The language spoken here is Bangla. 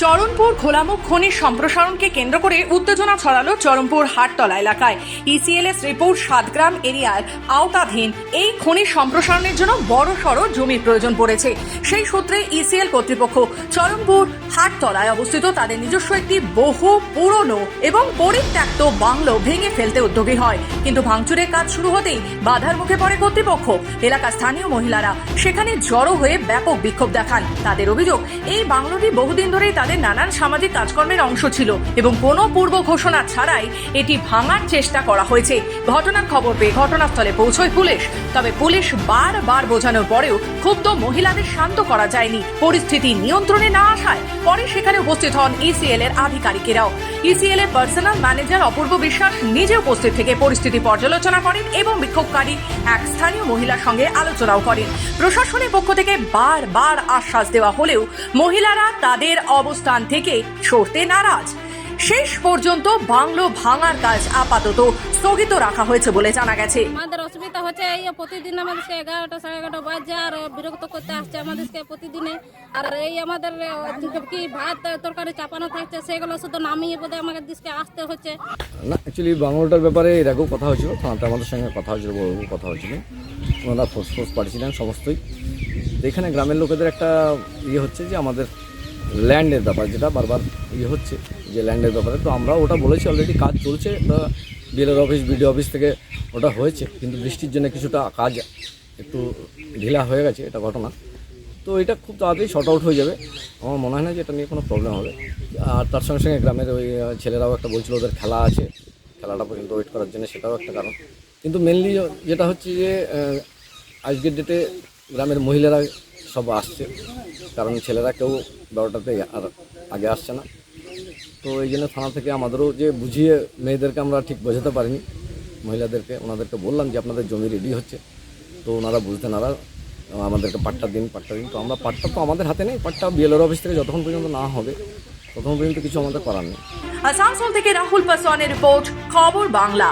চরণপুর খোলামুখ খনির সম্প্রসারণকে কেন্দ্র করে উত্তেজনা ছড়ালো চরমপুর হাটতলা এলাকায়। ইসিএলএস রিপোর্ট সাতগ্রাম এরিয়ার আওতাধীন। এই খনির সম্প্রসারণের জন্য বড় সড় জমির প্রয়োজন পড়েছে। সেই সূত্রে ইসিএল কর্তৃপক্ষ চরমপুর হাটতলায় অবস্থিত তাদের নিজস্ব একটি বহু পুরনো এবং পরিত্যক্ত বাংলো ভেঙে ফেলতে উদ্যোগী হয়। কিন্তু ভাঙচুরের কাজ শুরু হতেই বাধার মুখে পড়ে কর্তৃপক্ষ। এলাকার স্থানীয় মহিলারা সেখানে জড়ো হয়ে ব্যাপক বিক্ষোভ দেখান। তাদের অভিযোগ, এই বাংলোটি বহুদিন ধরেই তাদের নানান সামাজিক কাজকর্মের অংশ ছিল এবং কোনো পূর্ব ঘোষণা ছাড়াই এটি ভাঙার চেষ্টা করা হয়েছে। ঘটনার খবর পেয়ে ঘটনাস্থলে পৌঁছয় পুলিশ। তবে পুলিশ বারবার বোঝানোর পরেও ক্ষুব্ধ মহিলাদের শান্ত করা যায়নি। পরিস্থিতি নিয়ন্ত্রণে না আসায় পরে সেখানে উপস্থিত হন ইসিএল এর আধিকারিকেরাও। ইসিএল এর পার্সোনাল ম্যানেজার অপূর্ব বিশ্বাস নিজে উপস্থিত থেকে পরিস্থিতি পর্যালোচনা করেন এবং বিক্ষোভকারী এক স্থানীয় মহিলার সঙ্গে আলোচনাও করেন। প্রশাসনের পক্ষ থেকে বারবার আশ্বাস দেওয়া হলেও মহিলারা তাদের অবস্থান থেকে সরতে নারাজ। শেষ পর্যন্ত বাংলো ভাঙার কাজ আপাতত স্থগিত রাখা হয়েছে বলে জানা গেছে। আমাদের অসুবিধা হচ্ছে এই প্রতিদিন আমাদেরকে এগারোটা সাড়ে এগারোটা বাজে আর বিরক্ত করতে আসছে আমাদেরকে প্রতিদিনে। আর এই আমাদের কি ভাত তরকারি চাপানো থাকছে সেগুলো শুধু নামিয়ে বোধহয় আমাদের দিকে আসতে হচ্ছে। না অ্যাকচুয়ালি বাংলোটার ব্যাপারে এর আগেও কথা হয়েছিল থানাতে আমাদের সঙ্গে কথা হয়েছিল বড় কথা হয়েছিল। ওনারা ফোর্স ফোর্স পাঠিয়েছিলেন সমস্তই। এখানে গ্রামের লোকেদের একটা ইয়ে হচ্ছে যে আমাদের ল্যান্ডের ব্যাপার, যেটা বারবার ইয়ে হচ্ছে যে ল্যান্ডের ব্যাপারে। তো আমরা ওটা বলেছি অলরেডি কাজ চলছে বিএলআর অফিস বিডিও অফিস থেকে ওটা হয়েছে, কিন্তু বৃষ্টির জন্য কিছুটা কাজ একটু ঢিলা হয়ে গেছে, এটা ঘটনা। তো এটা খুব তাড়াতাড়ি শর্ট আউট হয়ে যাবে। আমার মনে হয় না যে এটা নিয়ে কোনো প্রবলেম হবে। আর তার সঙ্গে সঙ্গে গ্রামের ওই ছেলেরাও একটা বলছিল, ওদের খেলা আছে। খেলাটা পর্যন্ত ওয়েট করার জন্য, সেটাও একটা কারণ। কিন্তু মেনলি যেটা হচ্ছে যে আজকের ডেটে গ্রামের মহিলারা সব আসছে। কারণ ছেলেরা কেউ বারোটাতে আর আগে আসছে না। তো এই জন্য থানা থেকে আমাদেরও যে বুঝিয়ে মেয়েদেরকে আমরা ঠিক বোঝাতে পারিনি, মহিলাদেরকে, ওনাদেরকে বললাম যে আপনাদের জমি রেডি হচ্ছে। তো ওনারা বুঝতে নারা আমাদেরকে পাট্টা দিন পাট্টা দিন। তো আমরা পাট্টা তো আমাদের হাতে নেই, পাট্টা বিএলআর অফিস থেকে যতক্ষণ পর্যন্ত না হবে, ততক্ষণ পর্যন্ত কিছু আমাদের করার নেই। আসানসোল থেকে রাহুল পাসওয়ানের রিপোর্ট, খবর বাংলা।